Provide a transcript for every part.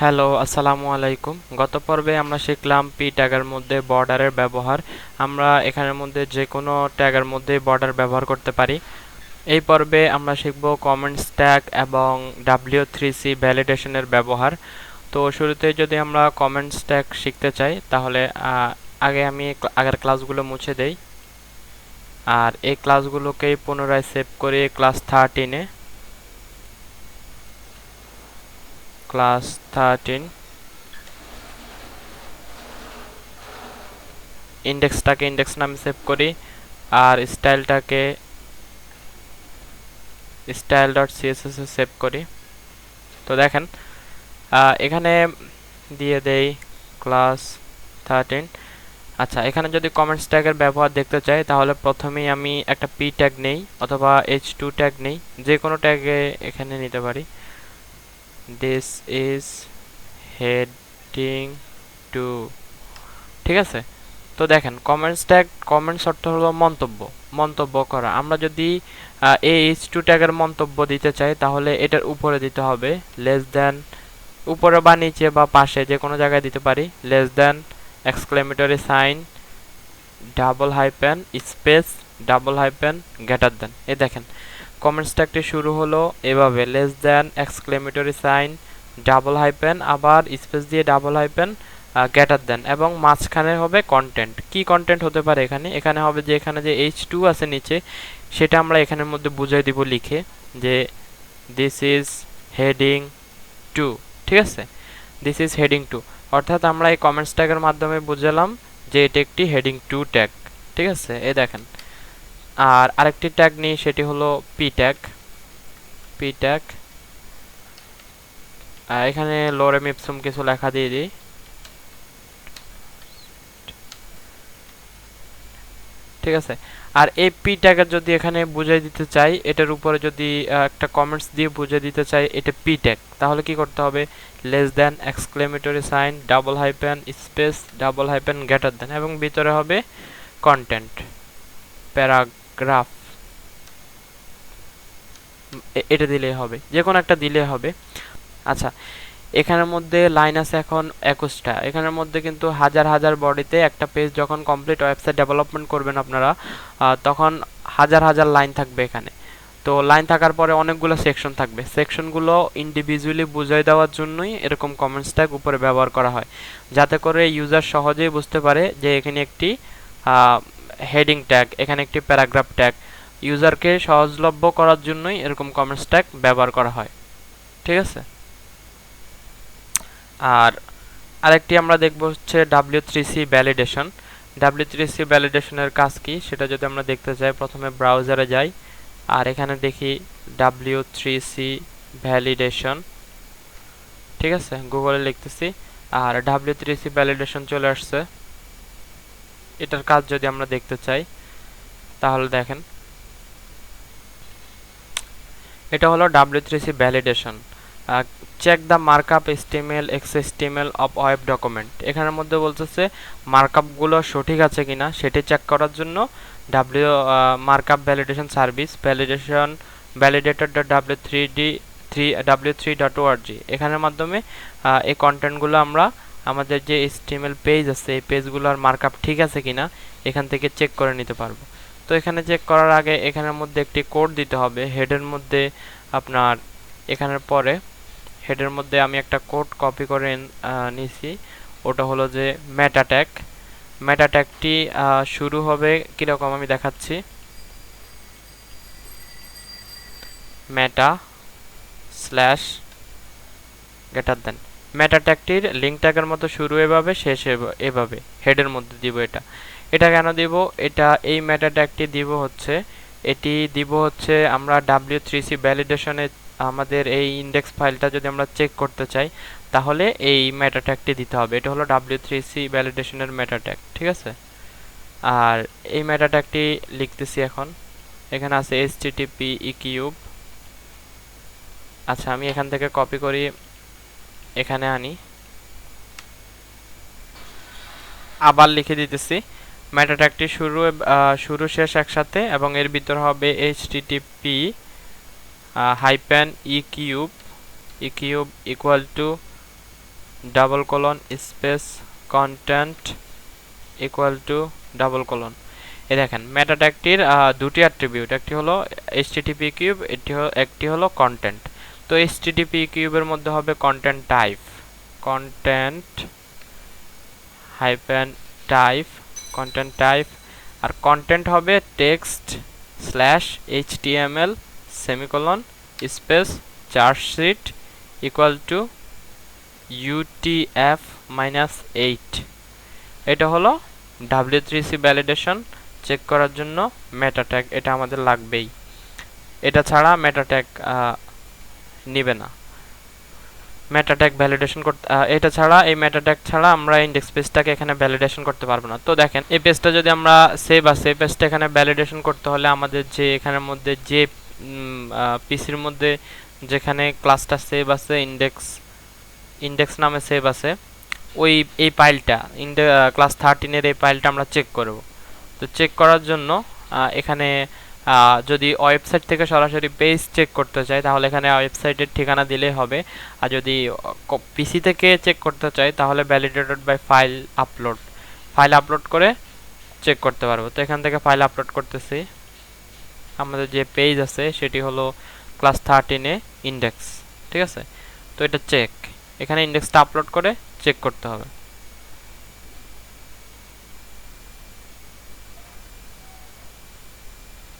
Hello, আসসালামু আলাইকুম। গত পর্বে আমরা শিখলাম পি ট্যাগের মধ্যে বর্ডারের ব্যবহার। আমরা এখানের মধ্যে যে কোনো ট্যাগের মধ্যে বর্ডার ব্যবহার করতে পারি। এই পর্বে আমরা শিখব কমেন্টস ট্যাগ এবং ডাব্লিউ থ্রি সি ভ্যালিডেশনের ব্যবহার। তো শুরুতে যদি আমরা কমেন্টস ট্যাগ শিখতে চাই, তাহলে আগে আমি আগের ক্লাসগুলো মুছে দেই। আর এই ক্লাসগুলোকেই পুনরায় সেভ করি ক্লাস থার্টিনে ক্লাস থার্টিন ইন্ডেক্সটাকে ইন্ডেক্স নামে সেভ করি, আর স্টাইলটাকে স্টাইল ডট সিএসএস সেভ করি। তো দেখেন এখানে দিয়ে দেই ক্লাস থার্টিন আচ্ছা এখানে যদি কমেন্টস ট্যাগের ব্যবহার দেখতে চাই, তাহলে প্রথমেই আমি একটা পি ট্যাগ নেই, অথবা এইচ টু ট্যাগ নেই যে কোনো ট্যাগে এখানে নিতে পারি। দিস ইজ হেডিং টু ঠিক আছে? তো দেখেন কমেন্টস ট্যাগ কমেন্টস অর্থ হলো মন্তব্য। মন্তব্য করা। আমরা যদি এই এইচ টু ট্যাগের মন্তব্য দিতে চাই, তাহলে এটার উপরে দিতে হবে লেস দেন উপরে বা নিচে বা পাশে যে কোনো জায়গায় দিতে পারি less than exclamatory sign double hyphen space double hyphen greater than এ দেখেন কমেন্টস ট্যাগটি শুরু হলো। এভাবে less than exclamatory sign double hyphen আবার স্পেস দিয়ে ডাবল হাইপেন গ্রেটার দেন এবং মাঝখানে হবে কন্টেন্ট কি কন্টেন্ট হতে পারে এখানে? এখানে হবে যে এখানে যে এইচ টু আছে নিচে, সেটা আমরা এখানের মধ্যে বুঝাই দিব লিখে যে দিস ইজ হেডিং টু ঠিক আছে? দিস ইজ হেডিং টু অর্থাৎ আমরা এই কমেন্টস ট্যাগের মাধ্যমে বুঝালাম যে এটি একটি হেডিং টু ট্যাগ ঠিক আছে? এ দেখেন। আর আরেকটি ট্যাগ নিই, সেটি হলো পি ট্যাগ পি ট্যাগ এখানে লোরে মিপসুম কিছু লেখা দিয়ে দিই। ঠিক আছে? আর এই পি ট্যাগের যদি এখানে বুঝিয়ে দিতে চাই, এটার উপরে যদি একটা কমেন্টস দিয়ে বুঝিয়ে দিতে চাই, এটা পি ট্যাগ তাহলে কি করতে হবে? Less than exclamatory sign double hyphen space double hyphen greater than এবং ভিতরে হবে কন্টেন্ট প্যারাগ্রাফ এটা দিলেই হবে যে কোনো একটা দিলে হবে। আচ্ছা এখানের মধ্যে লাইন আছে এখন একুশটা। এখানের মধ্যে কিন্তু হাজার হাজার বডিতে একটা পেজ যখন কমপ্লিট ওয়েবসাইট ডেভেলপমেন্ট করবেন আপনারা তখন হাজার হাজার লাইন থাকবে এখানে। তো লাইন থাকার পরে অনেকগুলো সেকশন থাকবে। সেকশনগুলো ইন্ডিভিজুয়ালি বুঝাই দেওয়ার জন্যই এরকম কমেন্টস ট্যাগ উপরে ব্যবহার করা হয়। যাতে করে ইউজার সহজেই বুঝতে পারে যে এখানে একটি হেডিং ট্যাগ এখানে একটি প্যারাগ্রাফ ট্যাগ ইউজারকে সহজলভ্য করার জন্যই এরকম কমেন্টস ট্যাগ ব্যবহার করা হয়। ঠিক আছে? আর আরেকটি আমরা দেখব হচ্ছে W three validation W three ভ্যালিডেশনের কাজ কি? সেটা যদি আমরা দেখতে চাই প্রথমে ব্রাউজারে যাই, আর এখানে দেখি ডাব্লিউ থ্রি সি ভ্যালিডেশন ঠিক আছে? গুগলে লিখতেছি। আর ডাব্লিউ থ্রি সি ভ্যালিডেশন চলে আসছে। এটার কাজ যদি আমরা দেখতে চাই, তাহলে দেখেন। এটা হলো W three C validation check the markup HTML X HTML of web document এখানের মধ্যে বলতেছে মার্কআপগুলো সঠিক আছে কিনা সেটি চেক করার জন্য W markup validation service validation validated dot W three D three W three dot ORG এখানের মাধ্যমে এই কন্টেন্টগুলো আমরা আমাদের যে এস্টিমেল পেজ আছে, এই পেজগুলোর মার্কআপ ঠিক আছে কিনা, এখান থেকে চেক করে নিতে পারব। তো এখানে চেক করার আগে এখানের মধ্যে একটি কোড দিতে হবে। হেডের মধ্যে আপনার এখানের পরে হেডের মধ্যে আমি একটা কোড কপি করে নিছি। ওটা হলো যে মেটা ট্যাগটি শুরু হবে কীরকম আমি দেখাচ্ছি। মেটা স্ল্যাশ গেটার দেন মেটা ট্যাগটির লিঙ্ক ট্যাগের মতো শুরু এভাবে, শেষ এভাবে হেডের মধ্যে দিব এটা। এটা কেন দিব? এটা এই মেটা ট্যাগটি দিব হচ্ছে, এটি দিব হচ্ছে আমরা ডাব্লিউ ভ্যালিডেশনে আমাদের এই ইন্ডেক্স ফাইলটা যদি আমরা চেক করতে চাই, তাহলে এই ট্যাগটি দিতে হবে। এটা হলো ডাব্লিউ থ্রি সি ভ্যালিডেশনের মেটা ট্যাগ ঠিক আছে? আর এই ট্যাগটি লিখতেছি এখন। এখানে আছে এস টিটিপি ই কিউব আচ্ছা আমি এখান থেকে কপি করি। এখানে আনি। আবার লিখে দিতেছি মেটা ট্যাগটি শুরু শুরু শেষ একসাথে এবং এর ভিতর হবে HTTP hyphen equiv equiv equal to double colon space content equal to double colon এ দেখেন মেটা ট্যাগটির দুটি অ্যাট্রিবিউট একটি হলো এইচটিটিপি কিউব এটি একটি হলো কন্টেন্ট তো এইচটিটিপি কিউবের মধ্যে হবে content type content hyphen type content type আর কন্টেন্ট হবে text slash HTML semicolon space charset equal to UTF minus eight এটা হলো W three C validation check করার জন্য মেটা ট্যাগ এটা আমাদের লাগবেই। এটা ছাড়া মেটা ট্যাগ নিবে না। ট্যাগ ভ্যালিডেশন করতে এটা ছাড়া, এই ট্যাগ ছাড়া আমরা ইন্ডেক্স পেজটাকে এখানে ভ্যালিডেশন করতে পারব না। তো দেখেন, এই পেজটা যদি আমরা সেভ আছে, এই পেজটা এখানে ভ্যালিডেশন করতে হলে আমাদের যে এখানের মধ্যে যে পিসির মধ্যে যেখানে ক্লাসটা সেভ আছে ইন্ডেক্স ইন্ডেক্স নামে সেভ আছে, ওই, এই ফাইলটা ইন্ডে ক্লাস থার্টিনের এই ফাইলটা আমরা চেক করব। তো চেক করার জন্য এখানে যদি ওয়েবসাইট থেকে সরাসরি পেজ চেক করতে চাই তাহলে এখানে ওয়েবসাইটের ঠিকানা দিলেই হবে। আর যদি পিসি থেকে চেক করতে চাই তাহলে validated by file upload file upload করে চেক করতে পারব। তো এখান থেকে ফাইল আপলোড করতেছি। আমাদের যে পেজ আছে, সেটি হলো ক্লাস থার্টিনে ইন্ডেক্স ঠিক আছে? তো এটা চেক এখানে ইন্ডেক্সটা আপলোড করে চেক করতে হবে।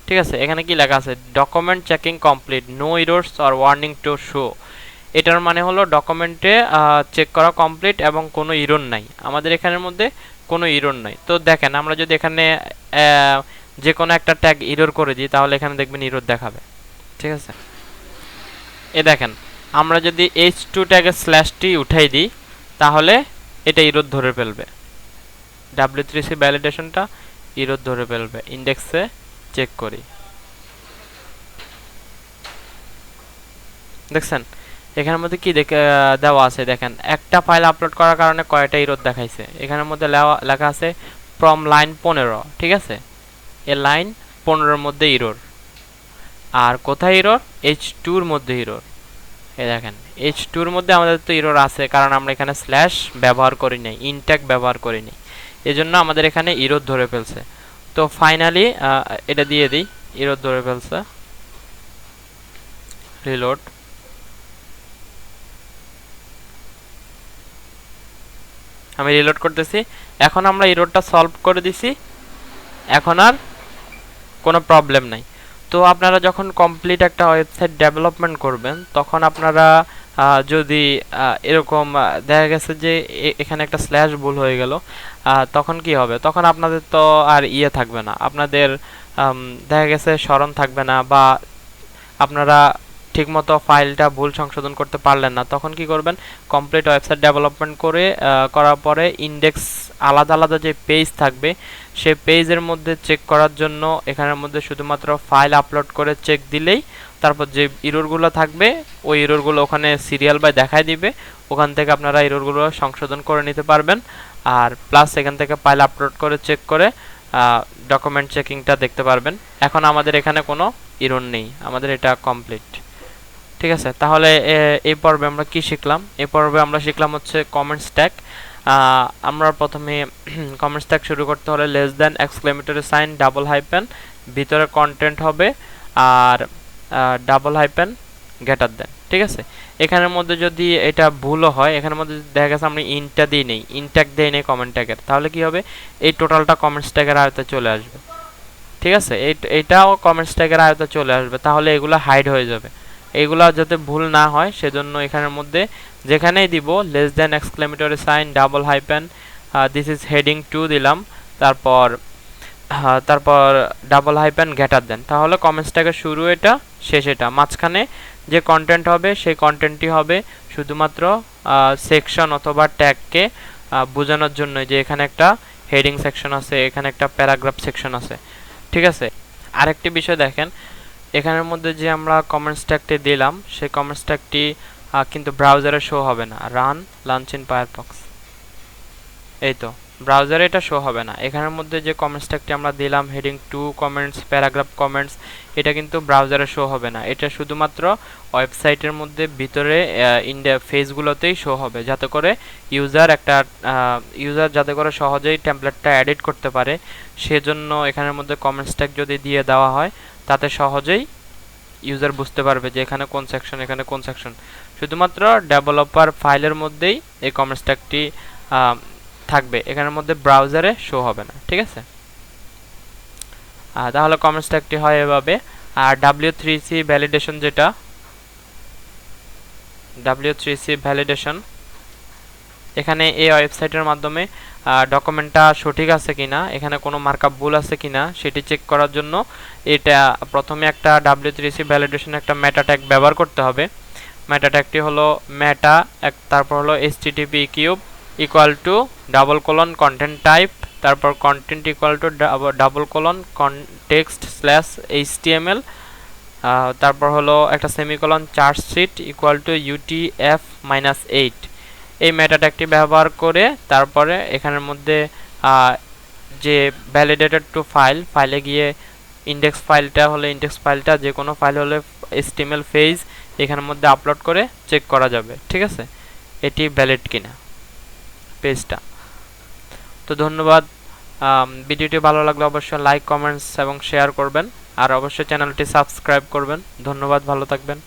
ঠিক আছে, এখানে কি লেখা আছে? Document checking complete no errors or warning to show এটার মানে হলো ডকুমেন্টে চেক করা কমপ্লিট এবং কোনো ইরোন নাই। আমাদের এখানের মধ্যে কোনো ইরোর নাই। তো দেখেন, আমরা যদি এখানে যে কোনো একটা ট্যাগ ইরোর করে দিই, তাহলে এখানে দেখবেন ইরোর দেখাবে। ঠিক আছে? এ দেখেন, আমরা যদি এইচ টু ট্যাগের স্ল্যাশটি উঠাই দিই, তাহলে এটা ইরোদ ধরে ফেলবে। ডাব্লিউ থ্রি সি ভ্যালিডেশনটা ইরোদ ধরে ফেলবে। ইন্ডেক্সে চেক করি। দেখছেন? এখানের মধ্যে কি দেওয়া আছে? দেখেন, একটা ফাইল আপলোড করার কারণে কয়টা ইরোদ দেখাইছে। এখানের মধ্যে লেখা আছে ফ্রম লাইন পনেরো, ঠিক আছে? এ লাইন পনেরোর মধ্যে ইরোর আর কোথায় ইরোর এইচ টুর মধ্যে ইরোর এই দেখেন এইচ টুর মধ্যে আমাদের তো ইরোর আছে, কারণ আমরা এখানে স্ল্যাশ ব্যবহার করি নাই ইনট্যাক ব্যবহার করি নাই। এজন্য আমাদের এখানে ইরোর ধরে ফেলছে। তো ফাইনালি এটা দিয়ে দিই ইরোর ধরে ফেলছে। রিলোড আমি রিলোড করতেছি। এখন আমরা ইরোডটা সলভ করে দিছি। এখন আর কোনো প্রবলেম নাই। তো আপনারা যখন কমপ্লিট একটা ওয়েবসাইট ডেভেলপমেন্ট করবেন, তখন আপনারা যদি এরকম দেখা গেছে যে এখানে একটা স্ল্যাশ ভুল হয়ে গেল তখন কি হবে? তখন আপনাদের তো আর ইয়ে থাকবে না। আপনাদের দেখা গেছে স্মরণ থাকবে না বা আপনারা ঠিকমতো ফাইলটা ভুল সংশোধন করতে পারলেন না, তখন কি করবেন? কমপ্লিট ওয়েবসাইট ডেভেলপমেন্ট করে করার পরে ইন্ডেক্স আলাদা আলাদা যে পেজ থাকবে, সেই পেজের মধ্যে চেক করার জন্য এখানের মধ্যে শুধুমাত্র ফাইল আপলোড করে চেক দিলেই তারপর যে ইরোরগুলো থাকবে, ওই ইরোরগুলো ওখানে সিরিয়াল বাই দেখায় দিবে। ওখান থেকে আপনারা ইরোরগুলো সংশোধন করে নিতে পারবেন। আর প্লাস এখান থেকে ফাইল আপলোড করে চেক করে ডকুমেন্ট চেকিংটা দেখতে পারবেন। এখন আমাদের এখানে কোনো ইরোর নেই। আমাদের এটা কমপ্লিট ঠিক আছে? তাহলে এই পর্বে আমরা কি শিখলাম? এই পর্বে আমরা শিখলাম হচ্ছে কমেন্টস স্ট্যাক আমরা প্রথমে কমেন্টস স্ট্যাক শুরু করতে হলে less than exclamatory sign double hyphen ভিতরে কন্টেন্ট হবে। আর ডাবল হাইপেন গেটার দেন, ঠিক আছে? এখানের মধ্যে যদি এটা ভুলও হয়, এখানের মধ্যে দেখা গেছে আমরা ইনটা দিই নেই ইনট্যাগ দেই নেই কমেন্ট ট্যাগের তাহলে কি হবে? এই টোটালটা কমেন্ট ট্যাগের আয়তে চলে আসবে, ঠিক আছে? এইটাও কমেন্ট ট্যাগের আয়তে চলে আসবে, তাহলে এগুলো হাইড হয়ে যাবে। এগুলো যাতে ভুল না হয়, সেজন্য এখানের মধ্যে যেখানেই দিব less than exclamatory sign double hyphen this is heading two দিলাম, তারপর তারপর ডাবল হাইপেন গ্যাটার দেন। তাহলে কমেন্টসটাকে শুরু এটা, শেষ এটা। মাঝখানে যে কন্টেন্ট হবে, সেই কন্টেন্টটি হবে শুধুমাত্র সেকশন অথবা ট্যাগকে বোঝানোর জন্য যে এখানে একটা হেডিং সেকশন আছে, এখানে একটা প্যারাগ্রাফ সেকশন আছে। ঠিক আছে? আরেকটি বিষয় দেখেন, এখানের মধ্যে যে আমরা কমেন্ট স্ট্যাকটি দিলাম, সেই কমেন্ট স্ট্যাকটি কিন্তু ব্রাউজারে শো হবে না। রান লাঞ্চ ইন ফায়ারফক্স এই তো। ব্রাউজারে এটা শো হবে না। এখানের মধ্যে যে কমেন্টস ট্যাগটি আমরা দিলাম heading two comments paragraph comments এটা কিন্তু ব্রাউজারে শো হবে না। এটা শুধুমাত্র ওয়েবসাইটের মধ্যে ভিতরে ইন্ডিয়া ফেজগুলোতেই শো হবে, যাতে করে ইউজার একটা ইউজার যাতে করে সহজেই টেমপ্লেটটা এডিট করতে পারে। সেজন্য এখানের মধ্যে কমেন্টস ট্যাগ যদি দিয়ে দেওয়া হয়, তাতে সহজেই ইউজার বুঝতে পারবে যে এখানে কোন সেকশন এখানে কোন সেকশন শুধুমাত্র ডেভেলপার ফাইলের মধ্যেই এই কমেন্টস ট্যাগটি থাকবে, এখানের মধ্যে ব্রাউজারে শো হবে না, ঠিক আছে? তাহলে কমেন্টস ট্যাগটি হয় এভাবে। আর ডাব্লিউ থ্রি সি ভ্যালিডেশন যেটা ডাব্লিউ থ্রি সি ভ্যালিডেশন এখানে এই ওয়েবসাইটের মাধ্যমে ডকুমেন্টটা সঠিক আছে কিনা, এখানে কোনো মার্কআপ ভুল আছে কিনা, সেটি চেক করার জন্য এটা প্রথমে একটা ডাব্লিউ থ্রি সি ভ্যালিডেশন একটা মেটা ট্যাগ ব্যবহার করতে হবে। মেটা ট্যাগটি হলো মেটা এক, তারপর হলো HTTP equiv equal to double colon content type তারপর content equal to double colon context slash HTML তারপর হলো একটা semicolon charset equal to UTF minus eight এই মেটাট্যাগটি ব্যবহার করে তারপরে এখানের মধ্যে যে ভ্যালিডেটেড টু ফাইল ফাইলে গিয়ে ইন্ডেক্স ফাইলটা হলে ইন্ডেক্স ফাইলটা যে কোনো ফাইল হলে এসটিএমএল ফেজ এখানের মধ্যে আপলোড করে চেক করা যাবে, ঠিক আছে? এটি ভ্যালিড কিনা। পেজটা। তো ধন্যবাদ। ভিডিওটি ভালো লাগলে অবশ্যই লাইক কমেন্টস এবং শেয়ার করবেন। আর অবশ্যই চ্যানেলটি সাবস্ক্রাইব করবেন। ধন্যবাদ, ভালো থাকবেন।